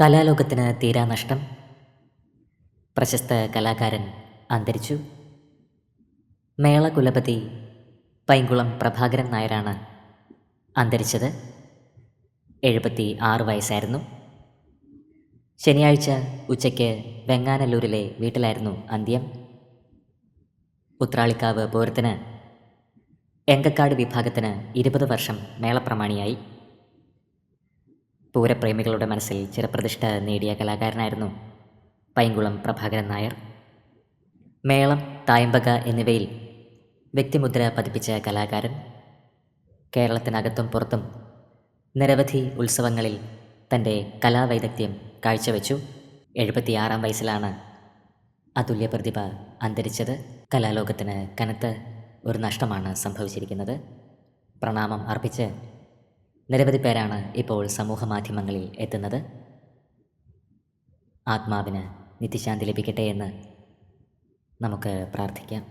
കലാലോകത്തിന് തീരാ നഷ്ടം. പ്രശസ്ത കലാകാരൻ അന്തരിച്ചു. മേള കുലപതി പൈങ്കുളം പ്രഭാകരൻ നായരാണ് അന്തരിച്ചത്. എഴുപത്തി ആറ് വയസ്സായിരുന്നു. ശനിയാഴ്ച ഉച്ചയ്ക്ക് വെങ്ങാനല്ലൂരിലെ വീട്ടിലായിരുന്നു അന്ത്യം. ഉത്രാളിക്കാവ് പൂരത്തിന് എങ്കക്കാട് വിഭാഗത്തിന് ഇരുപത് വർഷം മേളപ്രമാണിയായി. പൂരപ്രേമികളുടെ മനസ്സിൽ ചിരപ്രതിഷ്ഠ നേടിയ കലാകാരനായിരുന്നു പൈങ്കുളം പ്രഭാകരൻ നായർ. മേളം തായമ്പക എന്നിവയിൽ വ്യക്തിമുദ്ര പതിപ്പിച്ച കലാകാരൻ. കേരളത്തിനകത്തും പുറത്തും നിരവധി ഉത്സവങ്ങളിൽ തന്റെ കലാവൈദഗ്ധ്യം കാഴ്ചവെച്ചു. എഴുപത്തിയാറാം വയസ്സിലാണ് അതുല്യ പ്രതിഭ അന്തരിച്ചത്. കലാലോകത്തിന് കനത്ത ഒരു നഷ്ടമാണ് സംഭവിച്ചിരിക്കുന്നത്. പ്രണാമം അർപ്പിച്ച് നിരവധി പേരാണ് ഇപ്പോൾ സമൂഹ മാധ്യമങ്ങളിൽ എത്തുന്നത്. ആത്മാവിന് നിത്യശാന്തി ലഭിക്കട്ടെ എന്ന് നമുക്ക് പ്രാർത്ഥിക്കാം.